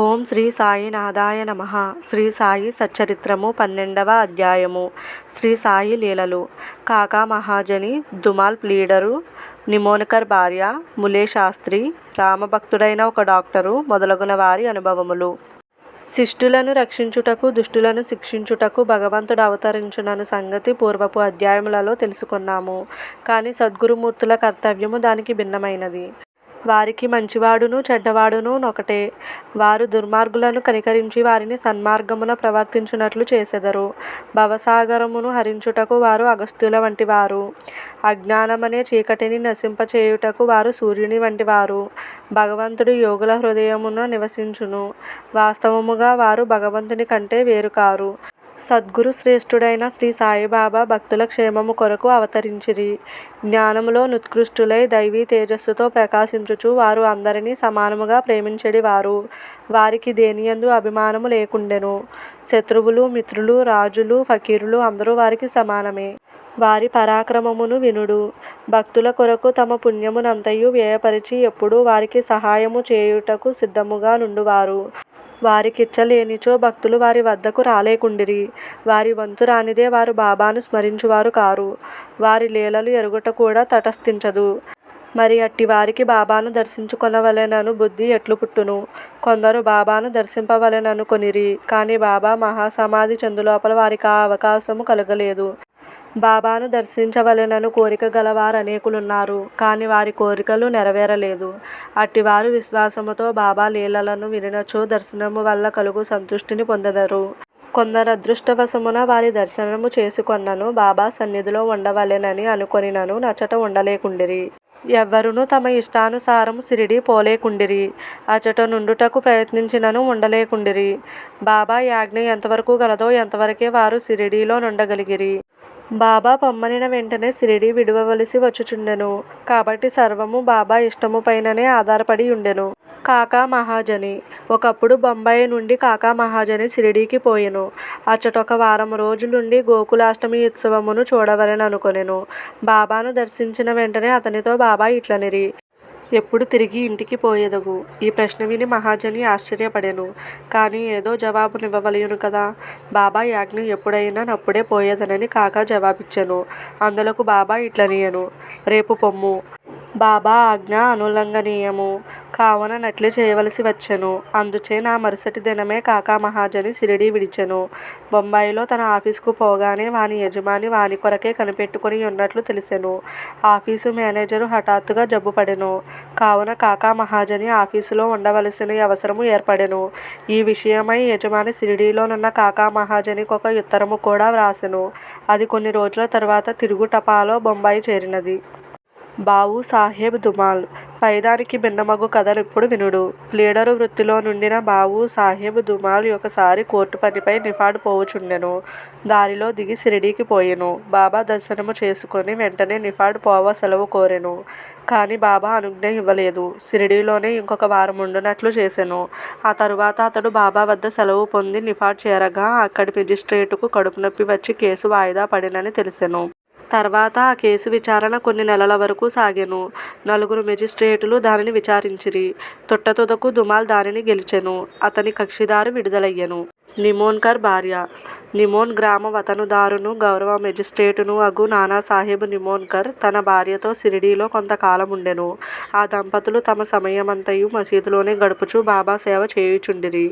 ఓం శ్రీ సాయినాథాయ నమ. శ్రీ సాయి సచ్చరిత్రము పన్నెండవ అధ్యాయము. శ్రీ సాయి లీలలు. కాకా మహాజని దుమాల్ ప్లీడరు నిమోనికర్ భార్య ములే శాస్త్రి రామభక్తుడైన ఒక డాక్టరు మొదలగున వారి అనుభవములు. శిష్టులను రక్షించుటకు దుష్టులను శిక్షించుటకు భగవంతుడు అవతరించునను సంగతి పూర్వపు అధ్యాయములలో తెలుసుకున్నాము. కానీ సద్గురుమూర్తుల కర్తవ్యము దానికి భిన్నమైనది. వారికి మంచివాడును చెడ్డవాడును ఒకటే. వారు దుర్మార్గులను కనికరించి వారిని సన్మార్గమున ప్రవర్తించినట్లు చేసెదరు. భవసాగరమును హరించుటకు వారు అగస్త్యుల వంటి వారు అజ్ఞానమనే చీకటిని నశింపచేయుటకు వారు సూర్యుని వంటి వారు భగవంతుడు యోగుల హృదయమున నివసించును. వాస్తవముగా వారు భగవంతుని కంటే వేరు కారు. సద్గురు శ్రేష్ఠుడైన శ్రీ సాయిబాబా భక్తుల క్షేమము కొరకు అవతరించిరి. జ్ఞానములో నుత్కృష్టులై దైవీ తేజస్సుతో ప్రకాశించుచు వారు అందరినీ సమానముగా ప్రేమించడి వారు. వారికి దేనియందు అభిమానము లేకుండెను. శత్రువులు మిత్రులు రాజులు ఫకీరులు అందరూ వారికి సమానమే. వారి పరాక్రమమును వినుడు. భక్తుల కొరకు తమ పుణ్యమునంతయు వ్యయపరిచి ఎప్పుడూ వారికి సహాయము చేయుటకు సిద్ధముగా నుండువారు. వారికిచ్చలేనిచో భక్తులు వారి వద్దకు రాలేకుండిరి. వారి వంతు రానిదే వారు బాబాను స్మరించువారు కారు. వారి లీలలు ఎరుగుట కూడా తటస్థించదు. మరి అట్టి వారికి బాబాను దర్శించుకొనవలెనను బుద్ధి ఎట్లు పుట్టును? కొందరు బాబాను దర్శింపవలెనను కొనిరి కానీ బాబా మహాసమాధి చెందులోపల వారికి ఆ అవకాశము కలగలేదు. బాబాను దర్శించవలెనను కోరిక గలవారు అనేకులున్నారు కానీ వారి కోరికలు నెరవేరలేదు. అట్టివారు విశ్వాసముతో బాబా లీలలను వినినచో దర్శనము వల్ల కలుగు సంతుష్టిని పొందెదరు. కొందరు అదృష్టవశమున వారి దర్శనము చేసుకొన్నను బాబా సన్నిధిలో ఉండవలెనని అనుకొనినను నచ్చట ఉండలేకుండిరి. ఎవ్వరును తమ ఇష్టానుసారం సిరిడి పోలేకుండిరి. అచట నుండుటకు ప్రయత్నించినను ఉండలేకుండిరి. బాబా యాజ్ఞ ఎంతవరకు గలదో ఎంతవరకే వారు సిరిడిలో నుండగలిగిరి. బాబా పొమ్మనిన వెంటనే సిరిడి విడువవలసి వచ్చుచుండెను. కాబట్టి సర్వము బాబా ఇష్టము పైననే ఆధారపడి ఉండెను. కాకా మహాజని. ఒకప్పుడు బొంబాయి నుండి కాకా మహాజని సిరిడీకి పోయెను. అచ్చటొక వారం రోజులుండి గోకులాష్టమి ఉత్సవమును చూడవలెననుకొనెను. బాబాను దర్శించిన వెంటనే అతనితో బాబా ఇట్లనిరి. ఎప్పుడు తిరిగి ఇంటికి పోయేదవు ఈ ప్రశ్న విని మహాజని ఆశ్చర్యపడెను. కానీ ఏదో జవాబునివ్వవలయును కదా. బాబా యాజ్ఞ ఎప్పుడైనా నప్పుడే పోయేదనని కాకా జవాబిచ్చెను. అందులకు బాబా ఇట్లనియెను. రేపు పొమ్ము. బాబా ఆజ్ఞ అనుల్లంఘనీయము కావున నట్లు చేయవలసి వచ్చెను. అందుచే నా మరుసటి దినమే కాకా మహాజని సిరిడి విడిచెను. బొంబాయిలో తన ఆఫీసుకు పోగానే వాని యజమాని వాని కొరకే కనిపెట్టుకుని ఉన్నట్లు తెలిసెను. ఆఫీసు మేనేజరు హఠాత్తుగా జబ్బుపడెను. కావున కాకా మహాజని ఆఫీసులో ఉండవలసిన అవసరము ఏర్పడెను. ఈ విషయమై యజమాని సిరిడీలోనున్న కాకా మహాజనికి ఒక ఉత్తరము కూడా వ్రాసెను. అది కొన్ని రోజుల తర్వాత తిరుగు టపాలో బొంబాయి చేరినది. బావు సాహెబ్ దుమాల్. పైదానికి భిన్నమగు కథలిప్పుడు వినుడు. లీడరు వృత్తిలో నుండిన బావు సాహెబ్ దుమాల్ ఒకసారి కోర్టు పనిపై నిఫాడ్ పోవుచుండెను. దారిలో దిగి సిరిడీకి పోయెను. బాబా దర్శనము చేసుకొని వెంటనే నిఫాడ్ పోవ సెలవు కోరెను. కానీ బాబా అనుజ్ఞ ఇవ్వలేదు. సిరిడీలోనే ఇంకొక వారం ఉండునట్లు చేసెను. ఆ తరువాత అతడు బాబా వద్ద సెలవు పొంది నిఫాడ్ చేరగా అక్కడి మెజిస్ట్రేటుకు కడుపు నొప్పి వచ్చి కేసు వాయిదా పడినని తెలిసెను. తర్వాత ఆ కేసు విచారణ కొన్ని నెలల వరకు సాగెను. నలుగురు మెజిస్ట్రేటులు దానిని విచారించిరి. తొట్టతుదకు దుమాల్ దానిని గెలిచెను. అతని కక్షిదారు విడుదలయ్యెను. నిమోన్కర్ భార్య. నిమోన్ గ్రామ వతనుదారును గౌరవ మెజిస్ట్రేటును అగు నానాసాహెబ్ నిమోన్కర్ తన భార్యతో సిరిడీలో కొంతకాలం ఉండెను ఆ దంపతులు తమ సమయమంతయు మసీదులోనే గడుపుచూ బాబా సేవ చేయుచుండిరి.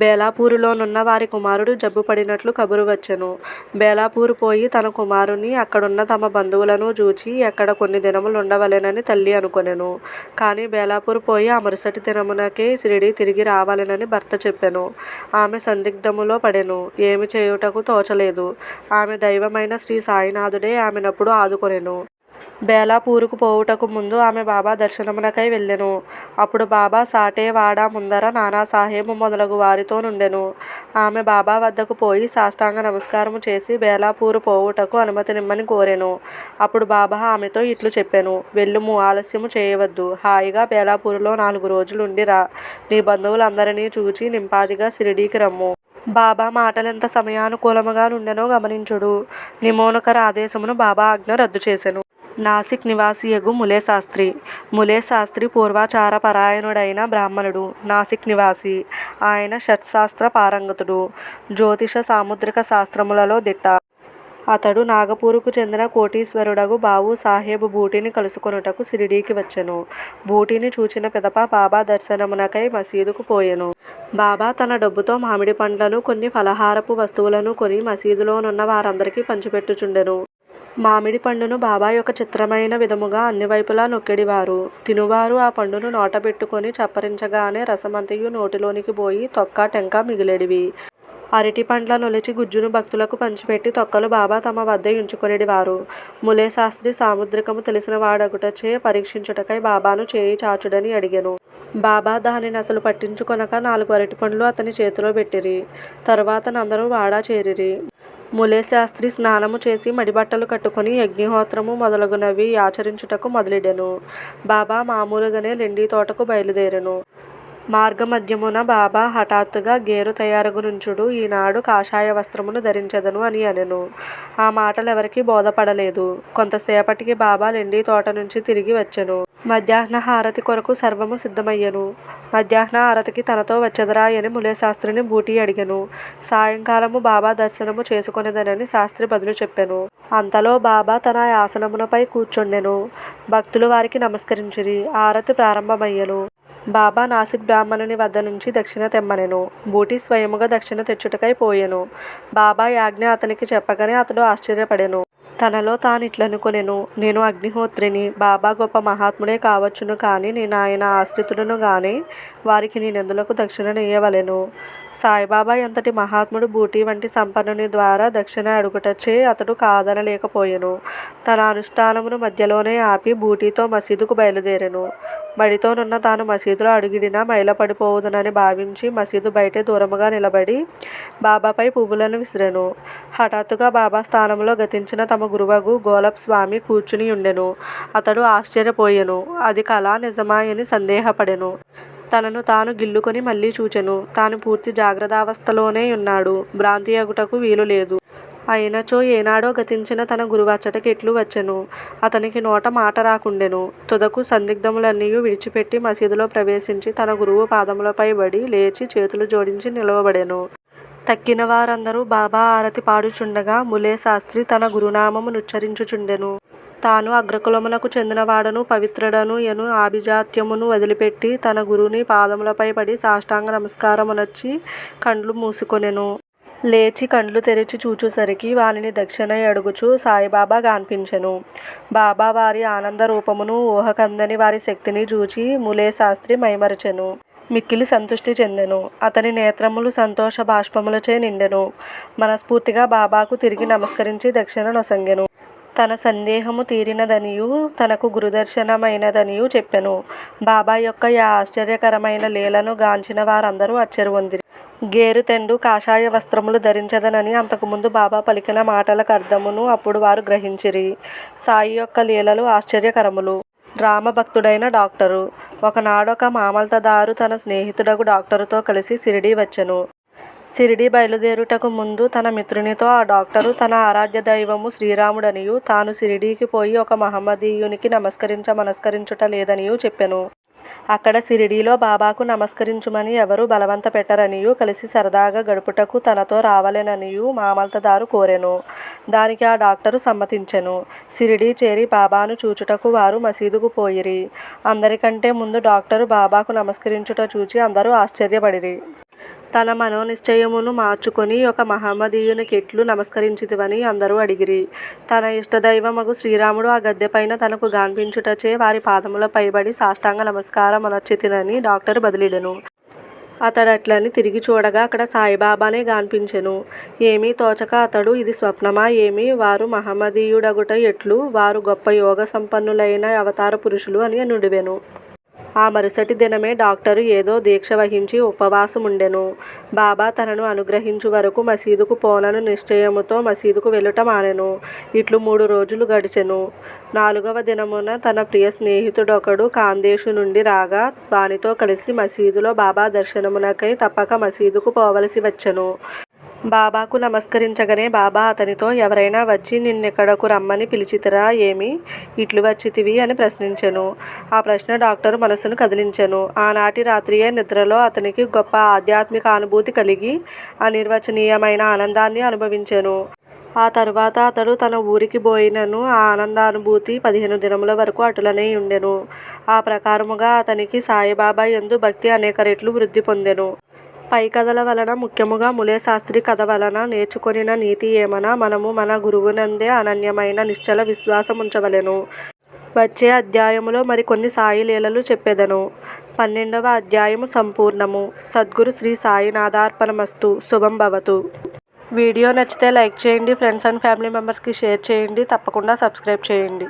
బేలాపూరులోనున్న వారి కుమారుడు జబ్బుపడినట్లు కబురు వచ్చెను. బేలాపూరు పోయి తన కుమారుని అక్కడున్న తమ బంధువులను చూచి ఎక్కడ కొన్ని దినములు ఉండవలెనని తల్లి అనుకొనెను. కానీ బేలాపూర్ పోయి ఆ మరుసటి దినమునకే సిరిడి తిరిగి రావాలెనని భర్త చెప్పెను. ఆమె సందిగ్ధములో పడెను. ఏమి చేయుటకు తోచలేదు. ఆమె దైవమైన శ్రీ సాయినాథుడే ఆమెనప్పుడు ఆదుకొనెను. బేలాపూరుకు పోవుటకు ముందు ఆమె బాబా దర్శనమునకై వెళ్ళెను. అప్పుడు బాబా సాటేవాడ ముందర నానాసాహెబ్ మొదలగు వారితో నుండెను. ఆమె బాబా వద్దకు పోయి సాష్టాంగ నమస్కారము చేసి బేలాపూరు పోవుటకు అనుమతినిమ్మని కోరెను. అప్పుడు బాబా ఆమెతో ఇట్లు చెప్పెను. వెళ్ళుము ఆలస్యము చేయవద్దు. హాయిగా బేలాపూరులో నాలుగు రోజులుండి రా నీ బంధువులందరినీ చూచి నింపాదిగా సిరిడీకి రమ్ము. బాబా మాటలెంత సమయానుకూలముగా నుండెనో గమనించుడు. నిమోనకర ఆదేశమును బాబా ఆజ్ఞ రద్దు చేసెను. నాసిక్ నివాసియగు ములే శాస్త్రి ములే శాస్త్రి పూర్వాచార పరాయణుడైన బ్రాహ్మణుడు నాసిక్ నివాసి. ఆయన షట్శాస్త్ర పారంగతుడు. జ్యోతిష సాముద్రిక శాస్త్రములలో దిట్ట. అతడు నాగపూరుకు చెందిన కోటీశ్వరుడగు బావు సాహెబ్ బూటిని కలుసుకొనుటకు షిరిడీకి వచ్చెను. బూటిని చూచిన పిదప బాబా దర్శనమునకై మసీదుకు పోయెను. బాబా తన డబ్బుతో మామిడి పండ్లను కొన్ని ఫలహారపు వస్తువులను కొని మసీదులోనున్న వారందరికీ పంచిపెట్టుచుండెను. మామిడి పండును బాబా యొక్క చిత్రమైన విధముగా అన్ని వైపులా నొక్కెడివారు. తినువారు ఆ పండును నోటబెట్టుకొని చప్పరించగానే రసమంతయు నోటిలోనికి పోయి తొక్క టెంక మిగిలేడివి. అరటి పండ్ల నొలిచి గుజ్జును భక్తులకు పంచిపెట్టి తొక్కలు బాబా తమ వద్ద ఉంచుకొనిడివారు. ములే శాస్త్రి సాముద్రికము తెలిసిన వాడగుటచే పరీక్షించుటకై బాబాను చేయి చాచుడని అడిగెను. బాబా దానిని అసలు పట్టించుకొనక నాలుగు అరటి పండ్లు అతని చేతిలో పెట్టిరి. తరువాత నందరూ వాడా చేరిరి. ములేశాస్త్రి స్నానము చేసి మడిబట్టలు కట్టుకొని యజ్ఞహోత్రము మొదలగునవి ఆచరించుటకు మొదలెడెను. బాబా మామూలుగానే లెండి తోటకు బయలుదేరెను. మార్గమధ్యమున బాబా హఠాత్తుగా గేరు తయారగునుంచుడు ఈనాడు కాషాయ వస్త్రమును ధరించెదను అని అనెను. ఆ మాటలు ఎవరికీ బోధపడలేదు. కొంతసేపటికి బాబా లెండి తోట నుంచి తిరిగి వచ్చెను. మధ్యాహ్న హారతి కొరకు సర్వము సిద్ధమయ్యెను. మధ్యాహ్న హారతికి తనతో వచ్చదరా అని ములే శాస్త్రిని బూటి అడిగను. సాయంకాలము బాబా దర్శనము చేసుకొనేదనని శాస్త్రి బదులు చెప్పాను. అంతలో బాబా తన ఆసనమునపై కూర్చుండెను. భక్తులు వారికి నమస్కరించిరి. హారతి ప్రారంభమయ్యెను. బాబా నాసిక్ బ్రాహ్మణుని వద్ద నుంచి దక్షిణ తెమ్మనెను. బూటి స్వయముగా దక్షిణ తెచ్చుటకై పోయెను. బాబా యాజ్ఞ అతనికి చెప్పగానే అతడు ఆశ్చర్యపడెను. తనలో తాను ఇట్లనుకొనెను నేను అగ్నిహోత్రిని బాబా గొప్ప మహాత్ముడే కావచ్చును కానీ నేను ఆయన ఆశ్రితులను కానీ వారికి నేనెందులకు దక్షిణ నెయ్యవలెను. సాయిబాబా ఎంతటి మహాత్ముడు బూటి వంటి సంపన్నుని ద్వారా దక్షిణ అడుగుటచే అతడు కాదనలేకపోయెను తన అనుష్ఠానమును మధ్యలోనే ఆపి బూటీతో మసీదుకు బయలుదేరెను. బడితోనున్న తాను మసీదులో అడుగిడినా మైలపడిపోవుదునని భావించి మసీదు బయటే దూరముగా నిలబడి బాబాపై పువ్వులను విసిరెను. హఠాత్తుగా బాబా స్థానంలో గతించిన తమ గురువగు గోలప్ స్వామి కూర్చుని ఉండెను. అతడు ఆశ్చర్యపోయెను. అది కళ నిజమా అని సందేహపడెను. తనను తాను గిల్లుకొని మళ్ళీ చూచెను. తాను పూర్తి జాగ్రత్తావస్థలోనే ఉన్నాడు. భ్రాంతి అగుటకు వీలు లేదు అయినచో ఏనాడో గతించిన తన గురువచ్చటకి ఎట్లు వచ్చెను. అతనికి నోట మాట రాకుండెను. తుదకు సందిగ్ధములన్నీ విడిచిపెట్టి మసీదులో ప్రవేశించి తన గురువు పాదములపై బడి లేచి చేతులు జోడించి నిలవబడెను. తక్కిన వారందరూ బాబా ఆరతి పాడుచుండగా ములే శాస్త్రి తన గురునామము నుచ్చరించుచుండెను తాను అగ్రకులములకు చెందినవాడను పవిత్రుడను ఎను ఆభిజాత్యమును వదిలిపెట్టి తన గురుని పాదములపై పడి సాష్టాంగ నమస్కారమునొచ్చి కండ్లు మూసుకొనెను. లేచి కండ్లు తెరిచి చూచుసరికి వానిని దక్షిణ అడుగుచూ సాయిబాబా కనిపించెను బాబా వారి ఆనంద రూపమును ఊహకందని వారి శక్తిని చూచి ములే శాస్త్రి మైమరచెను. మిక్కిలి సంతృష్టి చెందెను. అతని నేత్రములు సంతోష బాష్పములచే నిండెను. మనస్ఫూర్తిగా బాబాకు తిరిగి నమస్కరించి దక్షిణ నొసంగెను. తన సందేహము తీరినదనియు తనకు గురుదర్శనమైనదనియు చెప్పెను. బాబా యొక్క ఈ ఆశ్చర్యకరమైన లీలను గాంచిన వారందరూ అచ్చరువొందిరి. గేరుతెండు కాషాయ వస్త్రములు ధరించదనని అంతకుముందు బాబా పలికిన మాటలకు అర్థమును అప్పుడు వారు గ్రహించిరి. సాయి యొక్క లీలలు ఆశ్చర్యకరములు. రామభక్తుడైన డాక్టరు. ఒకనాడొక మామల్తదారు తన స్నేహితుడగు డాక్టరుతో కలిసి షిరిడీ వచ్చెను. షిరిడీ బయలుదేరుటకు ముందు తన మిత్రునితో ఆ డాక్టరు తన ఆరాధ్య దైవము శ్రీరాముడనియు తాను షిరిడీకి పోయి ఒక మహమ్మదీయునికి నమస్కరించ మనస్కరించుట లేదనియూ చెప్పెను. అక్కడ షిరిడీలో బాబాకు నమస్కరించుమని ఎవరు బలవంత పెట్టరనియూ కలిసి సరదాగా గడుపుటకు తనతో రావలెననియు మామల్తదారు కోరెను. దానికి ఆ డాక్టరు సమ్మతించెను. షిరిడీ చేరి బాబాను చూచుటకు వారు మసీదుకు పోయిరి. అందరికంటే ముందు డాక్టరు బాబాకు నమస్కరించుట చూచి అందరూ ఆశ్చర్యపడిరి. తన మనోనిశ్చయమును మార్చుకొని ఒక మహమ్మదీయునికెట్లు నమస్కరించితివని అందరూ అడిగిరి. తన ఇష్టదైవమగు శ్రీరాముడు ఆ గద్దెపైన తనకు గాన్పించుటచే వారి పాదముల పైబడి సాష్టాంగ నమస్కారం నమస్కారమనర్చితినని డాక్టర్ బదిలిడెను. అతడట్లని తిరిగి చూడగా అక్కడ సాయిబాబానే గాన్పించెను. ఏమీ తోచక అతడు ఇది స్వప్నమా ఏమి? వారు మహమ్మదీయుడగుట ఎట్లు? వారు గొప్ప యోగ సంపన్నులైన అవతార పురుషులు అని నుడివెను ఆ మరుసటి దినమే డాక్టరు ఏదో దీక్ష వహించి ఉపవాసముండెను. బాబా తనను అనుగ్రహించు వరకు మసీదుకు పోనను నిశ్చయముతో మసీదుకు వెళ్ళుట మానెను ఇట్లు మూడు రోజులు గడిచెను. నాలుగవ దినమున తన ప్రియ స్నేహితుడొకడు కాందేశు నుండి రాగా వానితో కలిసి మసీదులో బాబా దర్శనమునకై తప్పక మసీదుకు పోవలసి వచ్చెను. బాబాకు నమస్కరించగానే బాబా అతనితో ఎవరైనా వచ్చి నిన్నెక్కడకు రమ్మని పిలిచితిరా ఏమి? ఇట్లు వచ్చితివి అని ప్రశ్నించెను. ఆ ప్రశ్న డాక్టర్ మనసును కదిలించెను. ఆనాటి రాత్రియే నిద్రలో అతనికి గొప్ప ఆధ్యాత్మిక అనుభూతి కలిగి అనిర్వచనీయమైన ఆనందాన్ని అనుభవించెను. ఆ తరువాత అతడు తన ఊరికి పోయినను ఆ ఆనందానుభూతి పదిహేను దినముల వరకు అటులనే ఉండెను. ఆ ప్రకారముగా అతనికి సాయిబాబా యందు భక్తి అనేక రెట్లు వృద్ధి పొందెను. పై కథల వలన ముఖ్యముగా ములే శాస్త్రి కథ వలన నేర్చుకొనిన నీతి ఏమైనా మనము మన గురువునందే అనన్యమైన నిశ్చల విశ్వాసం ఉంచవలెను వచ్చే అధ్యాయములో మరికొన్ని సాయి లీలలు చెప్పెదను. పన్నెండవ అధ్యాయము సంపూర్ణము. సద్గురు శ్రీ సాయినాథార్పణమస్తు. శుభం భవతు. వీడియో నచ్చితే లైక్ చేయండి. ఫ్రెండ్స్ అండ్ ఫ్యామిలీ మెంబర్స్కి షేర్ చేయండి. తప్పకుండా సబ్స్క్రైబ్ చేయండి.